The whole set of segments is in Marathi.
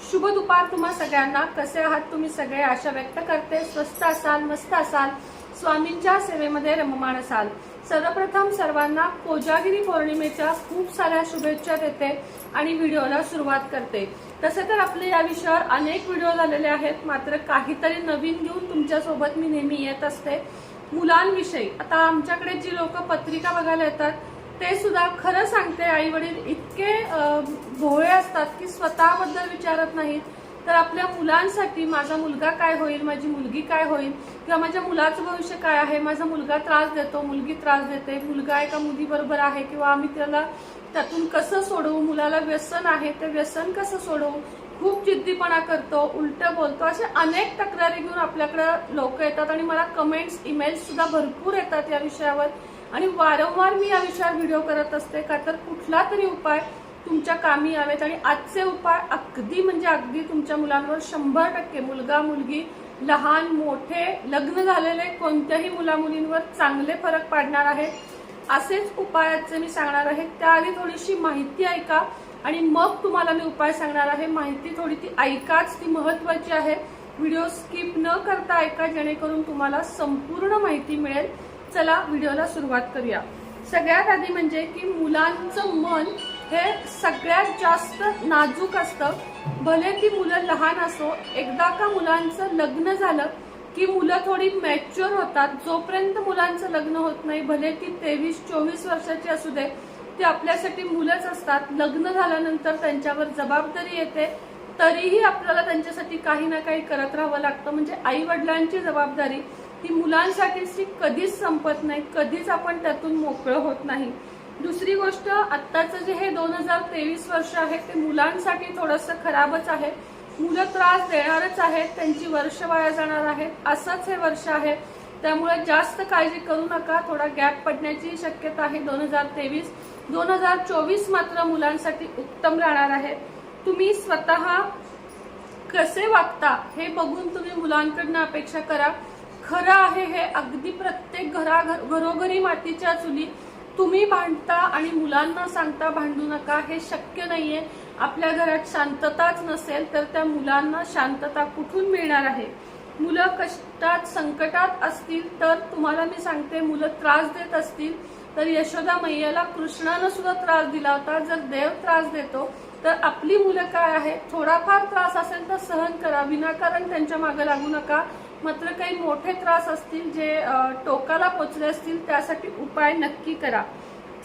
शुभ दुपार तुम्हा सगळ्यांना. कसे आहात तुम्ही सगळे? आशा व्यक्त करते. स्वस्त असाल मस्त असाल. स्वामींच्या सेवेमध्ये रममाण असाल. सर्वप्रथम सर्वांना कोजागिरी पौर्णिमेच्या खूप साऱ्या शुभेच्छा देते आणि व्हिडिओला सुरुवात करते. तसे तर आपले या विषयावर अनेक व्हिडिओ झालेले आहेत. मात्र काहीतरी नवीन घेऊन तुमच्यासोबत मी नेहमी येत असते. मुलांविषयी. आता आमच्याकडे जी लोक पत्रिका बघायला येतात ते सुद्धा खरं सांगते आई वडील इतके भोळे असतात की स्वतःबद्दल विचारत नाहीत. तर आपल्या मुलांसाठी माझा मुलगा काय होईल माझी मुलगी काय होईल किंवा माझ्या मुलाचं भविष्य काय आहे माझा मुलगा त्रास देतो मुलगी त्रास देते मुलगा एका मुलीबरोबर आहे किंवा आम्ही त्याला त्यातून कसं सोडवू मुलाला व्यसन आहे ते व्यसन कसं सोडवू खूप जिद्दीपणा करतो उलट बोलतो असे अनेक तक्रारी घेऊन आपल्याकडं लोक येतात आणि मला कमेंट्स ईमेल्स सुद्धा भरपूर येतात या विषयावर. आणि वारंवार मी या विषयावर व्हिडिओ करत असते का तर कुठला तरी उपाय तुमच्या कामी यावेत. आणि आजचे उपाय अगदी म्हणजे अगदी तुमच्या मुलांवर शंभर टक्के मुलगा मुलगी लहान मोठे लग्न झालेले कोणत्याही मुला मुलींवर चांगले फरक पाडणार आहेत. असेच उपायाचे मी सांगणार आहे. त्याआधी थोडीशी माहिती ऐका आणि मग तुम्हाला मी उपाय सांगणार आहे. माहिती थोडी ती ऐकाच ती महत्वाची आहे. व्हिडिओ स्किप न करता ऐका जेणेकरून तुम्हाला संपूर्ण माहिती मिळेल. चला व्हिडिओला सुरुवात करूया. सगळ्यात आधी म्हणजे की मुलांचं मन हे सगळ्यात जास्त नाजूक असतं. भले ती मुलं लहान असो एकदा का मुलांचं लग्न झालं की मुलं थोडी मॅच्युअर होतात जोपर्यंत मुलांचं लग्न होत नाही भले ती तेवीस चोवीस वर्षाची असू दे ती आपल्यासाठी मुलंच असतात. लग्न झाल्यानंतर त्यांच्यावर जबाबदारी येते. तरीही आपल्याला त्यांच्यासाठी काही ना काही करत राहावं लागतं. म्हणजे आई वडिलांची जबाबदारी ती मुलांसाठीची कधीच संपत नाही कधीच आपण त्यातून मोकळं होत नाही. दुसरी गोष्ट आत्ताचं जे हे दोन हजार तेवीस वर्ष आहे ते मुलांसाठी थोडंसं खराबच आहे. मुलं त्रास देणारच आहेत त्यांची वर्ष वाया जाणार आहेत असंच हे वर्ष आहे. त्यामुळे जास्त काळजी करू नका थोडा गॅप पडण्याची शक्यता आहे दोन हजार तेवीस. दोन हजार चोवीस मात्र मुलांसाठी उत्तम राहणार आहे. तुम्ही स्वतः कसे वागता हे बघून तुम्ही मुलांकडनं अपेक्षा करा. खरं आहे हे अगदी प्रत्येक घराघर घरोघरी मातीच्या चुली तुम्ही भांडता आणि मुलांना सांगता भांडू नका हे शक्य नाहीये. आपल्या घरात शांतताच नसेल तर त्या मुलांना शांतता कुठून मिळणार आहे? मुलं कष्टात संकटात असतील तर तुम्हाला मी सांगते मुलं त्रास देत असतील तर यशोदा मैयाला कृष्णानं सुद्धा त्रास दिला होता. जर देव त्रास देतो तर आपली मुलं काय आहे थोडाफार त्रास असेल तर सहन करा. विनाकारण त्यांच्या मागे लागू नका. मात्र काही मोठे त्रास असतील जे टोकाला पोचले असतील त्यासाठी उपाय नक्की करा.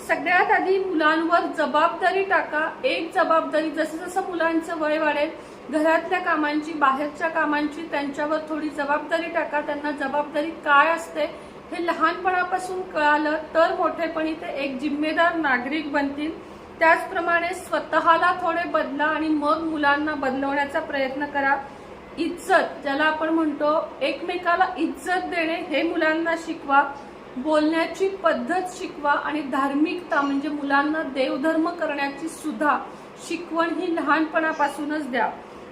सगळ्यात आधी मुलांवर जबाबदारी टाका. एक जबाबदारी जसं जसं मुलांचं वय वाढेल घरातल्या कामांची बाहेरच्या कामांची त्यांच्यावर थोडी जबाबदारी टाका. त्यांना जबाबदारी काय असते हे लहानपणापासून कळालं तर मोठेपणी ते एक जिम्मेदार नागरिक बनतील. त्याचप्रमाणे स्वतःला थोडे बदला आणि मग मुलांना बदलवण्याचा प्रयत्न करा. इज्जत ज्याला आपण म्हणतो एकमेकाला इज्जत देणे हे मुलांना शिकवा बोलण्याची पद्धत शिकवा आणि धार्मिकता म्हणजे मुलांना देवधर्म करण्याची सुद्धा शिकवण ही लहानपणापासूनच द्या.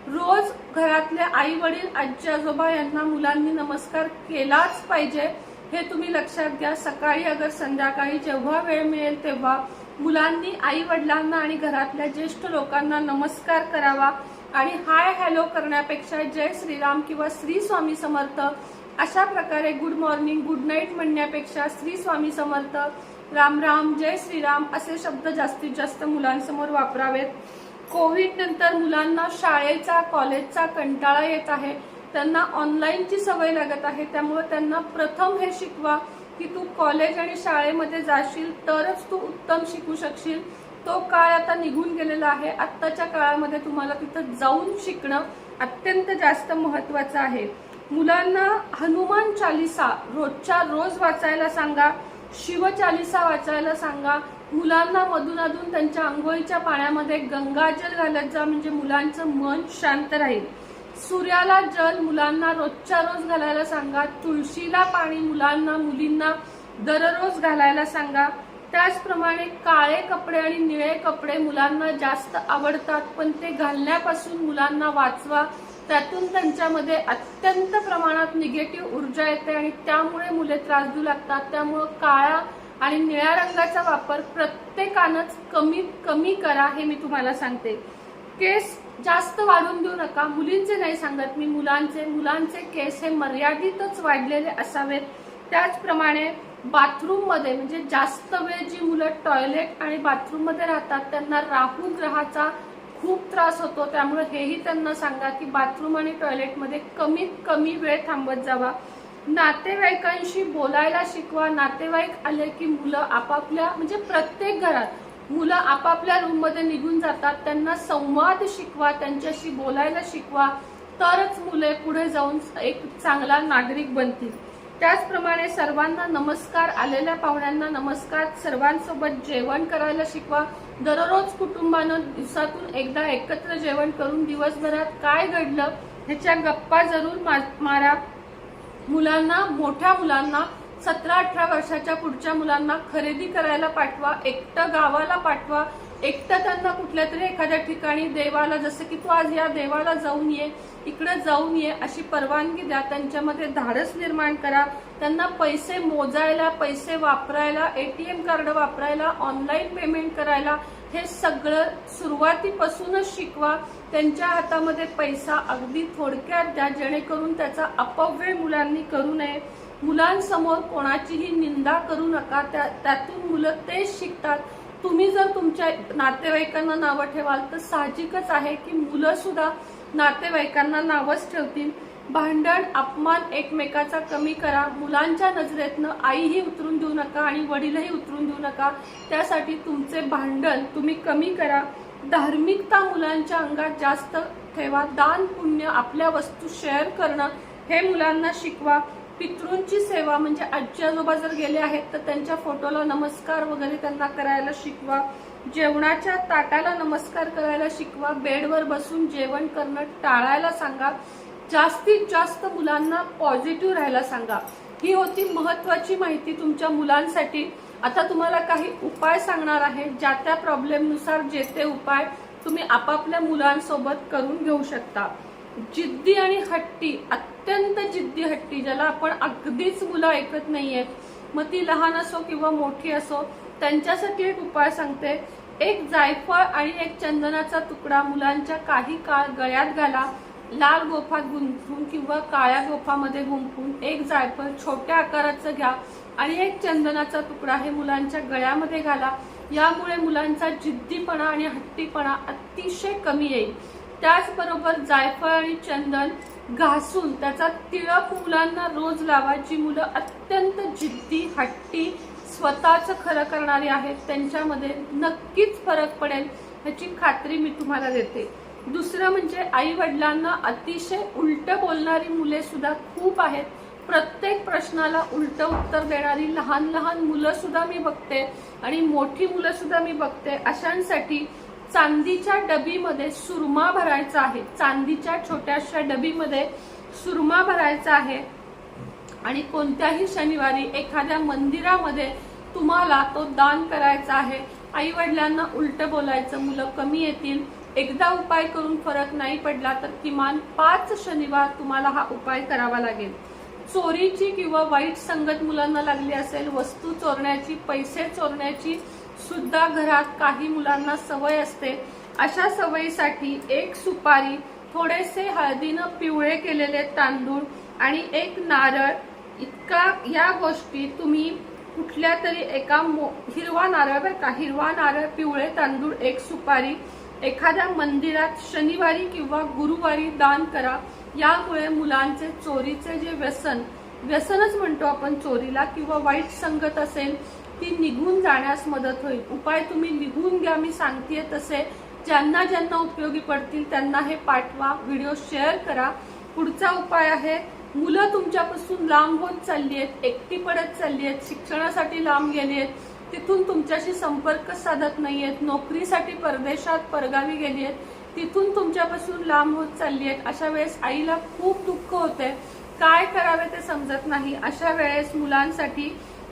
रोज घरातले आई वडील आजी आजोबा यांना मुलांनी नमस्कार केलाच पाहिजे हे तुम्ही लक्षात घ्या. सकाळी अगर संध्याकाळी जेव्हा वेळ मिळेल तेव्हा मुलांनी आई वडिलांना आणि घरातल्या ज्येष्ठ लोकांना नमस्कार करावा. आणि हाय हॅलो करण्यापेक्षा जय श्रीराम किंवा श्री स्वामी समर्थ अशा प्रकारे गुड मॉर्निंग गुड नाईट म्हणण्यापेक्षा श्री स्वामी समर्थ राम राम जय श्रीराम असे शब्द जास्तीत जास्त मुलांसमोर वापरावेत. कोविड नंतर मुलांना शाळेचा कॉलेजचा कंटाळा येत आहे. त्यांना ऑनलाईनची सवय लागत आहे. त्यामुळे त्यांना प्रथम हे शिकवा की तू कॉलेज आणि शाळेमध्ये जाशील तरच तू उत्तम शिकू शकशील. तो काळ आता निघून गेलेला आहे. आत्ताच्या काळामध्ये तुम्हाला तिथं जाऊन शिकणं अत्यंत जास्त महत्वाचं आहे. मुलांना हनुमान चालिसा रोजच्या रोज वाचायला सांगा शिवचालिसा वाचायला सांगा. मुलांना मधून अधून त्यांच्या आंघोळीच्या पाण्यामध्ये गंगाजल घालत जा म्हणजे मुलांचं मन शांत राहील. सूर्याला जल मुलांना रोजच्या रोज घालायला सांगा. तुळशीला पाणी मुलांना मुलींना दररोज घालायला सांगा. त्याचप्रमाणे काळे कपडे आणि निळे कपडे मुलांना जास्त आवडतात पण ते घालण्यापासून मुलांना वाचवा त्यातून त्यांच्यामध्ये अत्यंत प्रमाणात निगेटिव्ह ऊर्जा येते आणि त्यामुळे मुले त्रास देऊ लागतात. त्यामुळं काळा आणि निळ्या रंगाचा वापर प्रत्येकानंच कमी कमी करा हे मी तुम्हाला सांगते. केस जास्त वाढून देऊ नका. मुलींचे नाही सांगत मी मुलांचे मुलांचे केस हे मर्यादितच वाढलेले असावेत. त्याचप्रमाणे बाथरूममध्ये म्हणजे जास्त वेळ जी मुलं टॉयलेट आणि बाथरूममध्ये राहतात त्यांना राहू ग्रहाचा खूप त्रास होतो. त्यामुळे हेही त्यांना सांगा की बाथरूम आणि टॉयलेटमध्ये कमीत कमी वेळ थांबत जावा. नातेवाईकांशी बोलायला शिकवा. नातेवाईक आले की मुलं आपापल्या म्हणजे प्रत्येक घरात मुलं आपापल्या रूममध्ये निघून जातात. त्यांना संवाद शिकवा. त्यांच्याशी बोलायला शिकवा. तरच मुले पुढे जाऊन एक चांगला नागरिक बनतील. त्याचप्रमाणे सर्वांना नमस्कार आलेल्या पाहुण्यांना नमस्कार सर्वांसोबत जेवण करायला शिकवा. दररोज कुटुंबानं दिवसातून एकदा एकत्र जेवण करून दिवसभरात काय घडलं ह्याच्या गप्पा जरूर मा- मारा. मुलांना मोठ्या मुलांना सतरा अठरा वर्षाच्या पुढच्या मुलांना खरेदी करायला पाठवा एकटं गावाला पाठवा एकटं त्यांना कुठल्या तरी एखाद्या ठिकाणी देवाला जसं की तू आज या देवाला जाऊन ये इकडे जाऊन ये अशी परवानगी द्या. त्यांच्यामध्ये धाडस निर्माण करा. त्यांना पैसे मोजायला पैसे वापरायला एटीएम कार्ड वापरायला ऑनलाईन पेमेंट करायला हे सगळं सुरुवातीपासूनच शिकवा. त्यांच्या हातामध्ये पैसा अगदी थोडक्यात द्या जेणेकरून त्याचा अपव्यय मुलांनी करू नये. मुलांसमोर कोणाचीही निंदा करू नका. त्या त्यातून मुलं तेच शिकतात. तुम्ही जर तुमच्या नातेवाईकांना नावं ठेवाल तर साहजिकच आहे की मुलं सुद्धा नातेवाईकांना नावच ठेवतील. भांडण अपमान एकमेकाचा कमी करा. मुलांच्या नजरेतनं आईही उतरून देऊ नका आणि वडीलही उतरून देऊ नका. त्यासाठी तुमचे भांडण तुम्ही कमी करा. धार्मिकता मुलांच्या अंगात जास्त ठेवा. दान पुण्य आपल्या वस्तू शेअर करणं हे मुलांना शिकवा. पितृंची सेवा म्हणजे आजी आजोबा जर गेले आहेत तर त्यांच्या फोटोला नमस्कार वगैरे त्यांना करायला शिकवा. जेवणाच्या ताटाला नमस्कार करायला शिकवा. बेडवर बसून जेवण करणं टाळायला सांगा. जास्तीत जास्त मुलांना पॉझिटिव्ह राहायला सांगा. ही होती महत्वाची माहिती तुमच्या मुलांसाठी. आता तुम्हाला काही उपाय सांगणार आहे. ज्या त्या प्रॉब्लेमनुसार जे ते उपाय तुम्ही आपापल्या मुलांसोबत करून घेऊ शकता. जिद्दी आणि हट्टी अत्यंत जिद्दी हट्टी ज्याला आपण अगदीच मुलं ऐकत नाहीयेत. मग ती लहान असो किंवा मोठी असो त्यांच्यासाठी एक उपाय सांगते. एक जायफळ आणि एक चंदनाचा तुकडा मुलांच्या काही काळ गळ्यात घाला लाल गोफात गुंफून किंवा काळ्या गोफामध्ये गुंफून एक जायफळ छोट्या आकाराचं घ्या आणि एक चंदनाचा तुकडा हे मुलांच्या गळ्यामध्ये घाला. यामुळे मुलांचा जिद्दीपणा आणि हट्टीपणा अतिशय कमी येईल. त्याचबरोबर जायफळ आणि चंदन घासून त्याचा तिळक मुलांना रोज लावा जी मुलं अत्यंत जिद्दी हट्टी स्वतःच खरं करणारी आहेत त्यांच्यामध्ये नक्कीच फरक पडेल ह्याची खात्री मी तुम्हाला देते. दुसरं म्हणजे आई वडिलांना अतिशय उलट बोलणारी मुले सुद्धा खूप आहेत. प्रत्येक प्रश्नाला उलट उत्तर देणारी लहान लहान मुलं सुद्धा मी बघते आणि मोठी मुलं सुद्धा मी बघते. अशांसाठी चांदीच्या डबीमध्ये सुरमा भरायचा आहे. चांदीच्या छोट्याशा डबीमध्ये सुरमा भरायचा आहे. आणि कोणत्याही शनिवारी एखाद्या मंदिरामध्ये तुम्हाला तो दान करायचा आहे. आई वडिलांना उलट बोलायचं मुलं कमी येतील. एकदा उपाय करून फरक नाही पडला तर किमान पाच शनिवार तुम्हाला हा उपाय करावा लागेल. चोरीची किंवा वाईट संगत मुलांना लागली असेल वस्तू चोरण्याची पैसे चोरण्याची सुद्धा घरात काही मुलांना सवय असते. अशा सवयीसाठी एक सुपारी थोडेसे हळदीनं पिवळे केलेले तांदूळ आणि एक नारळ. इतका या गोष्टी तुम्ही कुठल्या तरी एका मो- हिरवा नारळ बरं का हिरवा नारळ पिवळे तांदूळ एक सुपारी. एखाद्या मंदिरात शनिवारी किंवा गुरुवारी दान करा. यामुळे मुलांचे चोरीचे जे व्यसन व्यसनच म्हणतो आपण चोरीला किंवा वाईट संगत असेल ती निघून जाण्यास मदत होईल. उपाय तुम्ही लिहून घ्या मी सांगते तसे. ज्यांना ज्यांना उपयोगी पडतील त्यांना हे पाठवा व्हिडिओ शेअर करा. पुढचा उपाय आहे मुलं तुमच्यापासून लांब होत चालली आहेत एकटी पडत चालली आहेत शिक्षणासाठी लांब गेली आहेत तिथून तुमच्याशी संपर्क साधत नाही आहेत नोकरीसाठी परदेशात परगावी गेली आहेत तिथून तुमच्यापासून लांब होत चालली आहेत. अशा वेळेस आईला खूप दुःख होते काय करावे ते समजत नाही. अशा वेळेस मुलांसाठी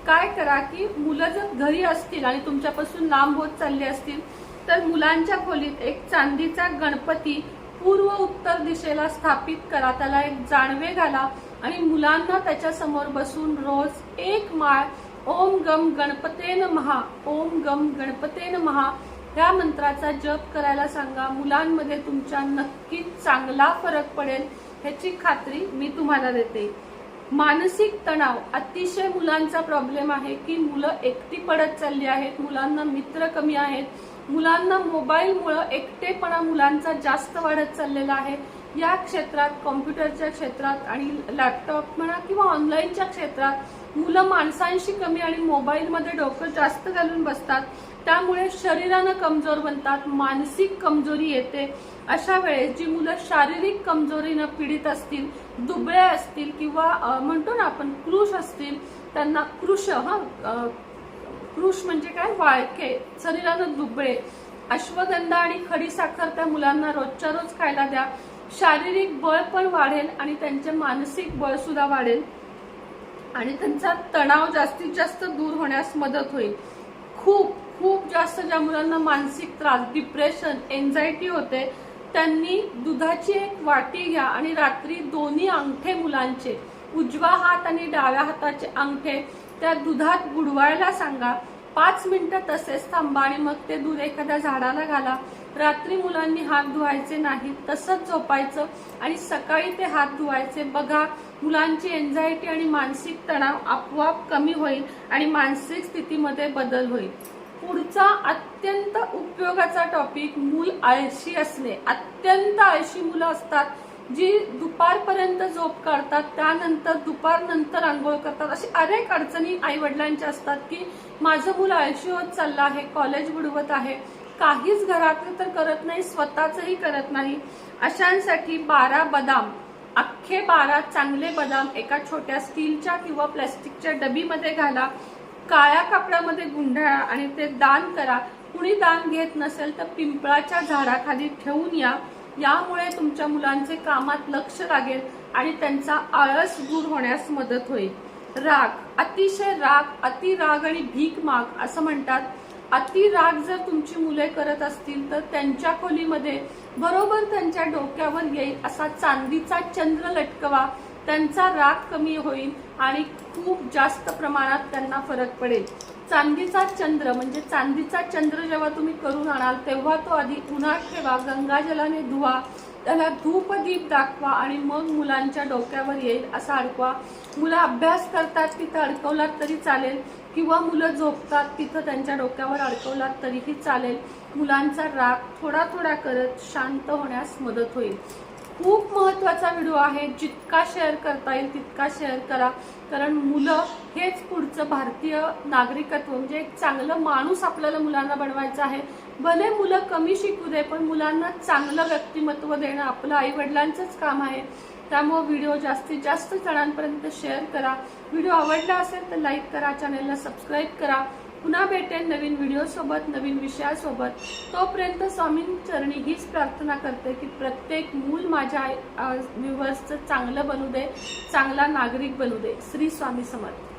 काय करा की मुलं जर घरी असतील आणि तुमच्यापासून लांब होत चालली असतील तर मुलांच्या खोलीत एक चांदीचा गणपती पूर्व उत्तर दिशेला स्थापित करा. त्याला एक जाणवे घाला आणि मुलांना त्याच्यासमोर बसून रोज एक माळ ओम गम गणपतेन महा ओम गम गणपतेन महा ह्या मंत्राचा जप करायला सांगा. मुलांमध्ये तुमच्या नक्कीच चांगला फरक पडेल ह्याची खात्री मी तुम्हाला देते. मानसिक तणाव अतिशय मुलांचा प्रॉब्लेम आहे की मुलं एकटी पडत चालली आहेत मुलांना मित्र कमी आहेत मुलांना मोबाईलमुळं एकटेपणा मुलांचा जास्त वाढत चाललेला आहे. या क्षेत्रात कॉम्प्युटरच्या क्षेत्रात आणि लॅपटॉप म्हणा किंवा ऑनलाईनच्या क्षेत्रात मुलं माणसांशी कमी आणि मोबाईलमध्ये डोकं जास्त घालून बसतात. त्यामुळे शरीरानं कमजोर बनतात मानसिक कमजोरी येते. अशा वेळेस जी मुलं शारीरिक कमजोरीनं पीडित असतील दुबळे असतील किंवा म्हणतो ना आपण कृष असतील त्यांना कृश हा कृष म्हणजे काय? वाळके शरीरानं दुबळे. अश्वगंधा आणि खडीसाखर त्या मुलांना रोजच्या रोज खायला द्या. शारीरिक बळ पण वाढेल आणि त्यांचे मानसिक बळ सुद्धा वाढेल. आणि त्यांचा तणाव जास्तीत जास्त दूर होण्यास मदत होईल. खूप खूप जास्त ज्या मुलांना मानसिक त्रास डिप्रेशन एन्झायटी होते त्यांनी दुधाची एक वाटी घ्या आणि रात्री दोन्ही अंगठे मुलांचे उजवा हात आणि डाव्या हाताचे अंगठे त्या दुधात बुडवायला सांगा. पाच मिनिटं तसेच थांबा आणि मग ते दूध एखाद्या झाडाला घाला. रात्री मुलांनी हात धुवायचे नाही तसंच झोपायचं आणि सकाळी ते हात धुवायचे. बघा मुलांची एन्झायटी आणि मानसिक तणाव आपोआप कमी होईल आणि मानसिक स्थितीमध्ये बदल होईल. पुढचा अत्यंत उपयोगाचा टॉपिक मूल आळशी असणे. अत्यंत आळशी मुलं असतात जी दुपारपर्यंत झोप काढतात त्यानंतर दुपारनंतर आंघोळ करतात. अशी अनेक अडचणी आई वडिलांच्या असतात की माझं मुलं आळशी होत चाललं आहे कॉलेज बुडवत आहे. काहीच घरातलं तर करत नाही स्वतःचही करत नाही. अशांसाठी बारा बदाम अख्खे बारा चांगले बदाम एका छोट्या स्टीलच्या किंवा प्लॅस्टिकच्या डबीमध्ये घाला काळ्या कापडामध्ये गुंढाळा आणि ते दान करा. कुणी दान घेत नसेल तर पिंपळाच्या झाडाखाली ठेवून या. यामुळे तुमच्या मुलांचे कामात लक्ष लागेल आणि त्यांचा आळस दूर होण्यास मदत होईल. राग अतिशय राग अति राग आणि भीक माग असं म्हणतात. अति राग जर तुमची मुले करत असतील तर त्यांच्या खोलीमध्ये बरोबर त्यांच्या डोक्यावर येईल असा चांदीचा चंद्र लटकवा. त्यांचा राग कमी होईल आणि खूप जास्त प्रमाणात त्यांना फरक पडेल. चांदीचा चंद्र म्हणजे चांदीचा चंद्र जेव्हा तुम्ही करून आणाल तेव्हा तो आधी उन्हात ठेवा गंगाजलाने धुवा त्याला धूपदीप दाखवा आणि मग मुलांच्या डोक्यावर येईल असा अडकवा. मुलं अभ्यास करतात तिथं अडकवलात तरी चालेल किंवा मुलं झोपतात तिथं त्यांच्या डोक्यावर अडकवलात तरीही चालेल. मुलांचा राग थोडा थोडा करत शांत होण्यास मदत होईल. खूप महत्त्वाचा व्हिडिओ आहे. जितका शेअर करता येईल तितका शेअर करा. कारण मुलं हेच पुढचं भारतीय नागरिकत्व म्हणजे एक चांगलं माणूस आपल्याला मुलांना बनवायचं आहे. भले मुलं कमी शिकू दे पण मुलांना चांगलं व्यक्तिमत्व देणं आपलं आईवडिलांचंच काम आहे. त्यामुळे व्हिडिओ जास्तीत जास्त जणांपर्यंत शेअर करा. व्हिडिओ आवडला असेल तर लाईक करा चॅनेलला सबस्क्राईब करा. पुन्हा भेटेन नवीन व्हिडिओसोबत नवीन विषयासोबत तोपर्यंत स्वामींचरणी हीच प्रार्थना करते की प्रत्येक मूल माझ्या व्ह्युअर्सचं चांगलं बनू दे चांगला नागरिक बनू दे. श्री स्वामी समर्थ.